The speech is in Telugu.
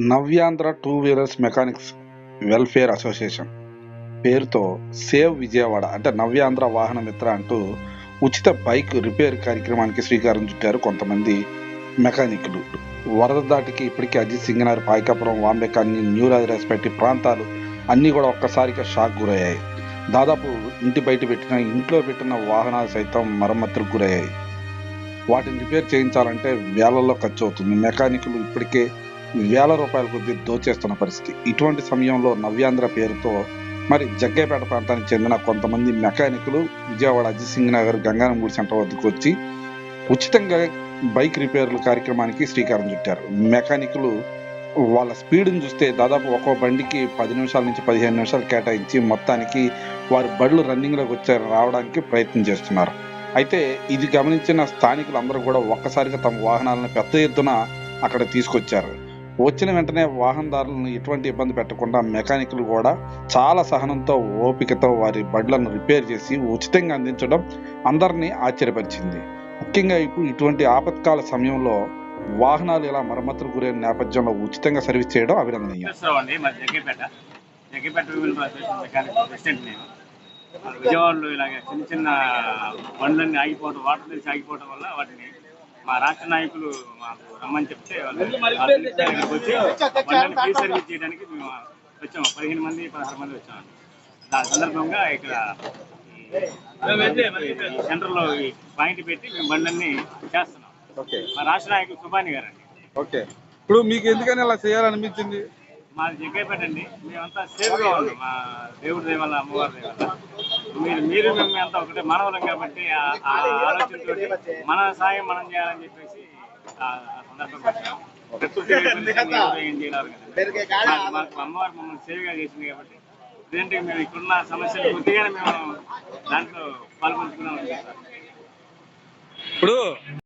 Navyandhra two wheelers mechanics welfare association పేరుతో సేవ్ విజయవాడ అంటే నవ్యాంధ్ర వాహన మిత్ర అంటూ ఉచిత బైక్ రిపేర్ కార్యక్రమానికి శ్రీకారం చుట్టారు కొంతమంది మెకానిక్లు. వరద దాటికి ఇప్పటికే అజిత్ సింగనారి పాయకాపురం వాంబే కాలనీ న్యూ రాజరాజపేట ప్రాంతాలు అన్నీ కూడా ఒక్కసారిగా షాక్ గురయ్యాయి. దాదాపు ఇంటి బయట పెట్టిన ఇంట్లో పెట్టిన వాహనాలు సైతం మరమ్మతులకు గురయ్యాయి. వాటిని రిపేర్ చేయించాలంటే వేలల్లో ఖర్చు అవుతుంది. మెకానిక్లు ఇప్పటికే వేల రూపాయల కొద్ది దోచేస్తున్న పరిస్థితి. ఇటువంటి సమయంలో నవ్యాంధ్ర పేరుతో మరి జగ్గైపేట ప్రాంతానికి చెందిన కొంతమంది మెకానికులు విజయవాడ అజిత్ సింగ్ నగర్ గంగానమూడి సెంటర్ వద్దకు వచ్చి ఉచితంగా బైక్ రిపేర్ల కార్యక్రమానికి శ్రీకారం చుట్టారు. మెకానికులు వాళ్ళ స్పీడ్ని చూస్తే దాదాపు ఒక్కో బండికి పది నిమిషాల నుంచి పదిహేను నిమిషాలు కేటాయించి మొత్తానికి వారి బళ్ళు రన్నింగ్లోకి వచ్చే రావడానికి ప్రయత్నం చేస్తున్నారు. అయితే ఇది గమనించిన స్థానికులు అందరూ కూడా ఒక్కసారిగా తమ వాహనాలను పెద్ద ఎత్తున అక్కడ తీసుకొచ్చారు. వచ్చిన వెంటనే వాహనదారులను ఎటువంటి ఇబ్బంది పెట్టకుండా మెకానిక్లు కూడా చాలా సహనంతో ఓపికతో వారి బండ్లను రిపేర్ చేసి ఉచితంగా అందించడం అందరినీ ఆశ్చర్యపరిచింది. ముఖ్యంగా ఇప్పుడు ఇటువంటి ఆపత్కాల సమయంలో వాహనాలు ఇలా మరమ్మతులు గురైన నేపథ్యంలో ఉచితంగా సర్వీస్ చేయడం అభినందనీయం. విజయవాడలో ఇలాగ చిన్న చిన్న బండ్లన్నీ ఆగిపోవడం వాటర్ నుంచి ఆగిపోవడం వల్ల వాటిని మా రాష్ట్ర నాయకులు మాకు రమ్మని చెప్తే వాళ్ళు వచ్చి ఫ్రీ సర్వీస్ చేయడానికి మేము వచ్చాము. పదిహేను మంది పదహారు మంది వచ్చామండి దాని సందర్భంగా ఇక్కడ ఈ సెంటర్లో ఈ పాయింట్ పెట్టి మేము బండ్లన్నీ చేస్తున్నాం. ఓకే. మా రాష్ట్ర నాయకులు సుబాని గారండి. ఓకే. ఇప్పుడు మీకు ఎందుకని అలా చేయాలనిపించింది? మాది జగ్గైపేట అండి. మేమంతా సేఫ్గా ఉన్నాం. మా దేవుడి దయ వల్ల అమ్మవారి దయ వల్ల. మీరు మీరు మేము అంతా ఒకటే మానవులం కాబట్టి ఆ- ఆలోచనతో మన సాయం మనం చేయాలని చెప్పేసి ఆ సందర్భంగా అమ్మవారు మమ్మల్ని సేవగా చేసింది కాబట్టి ప్రజెంట్గా మేము ఇక్కడున్న సమస్యలు కొద్దిగానే మేము దాంట్లో పాల్గొంటున్నాం. ఇప్పుడు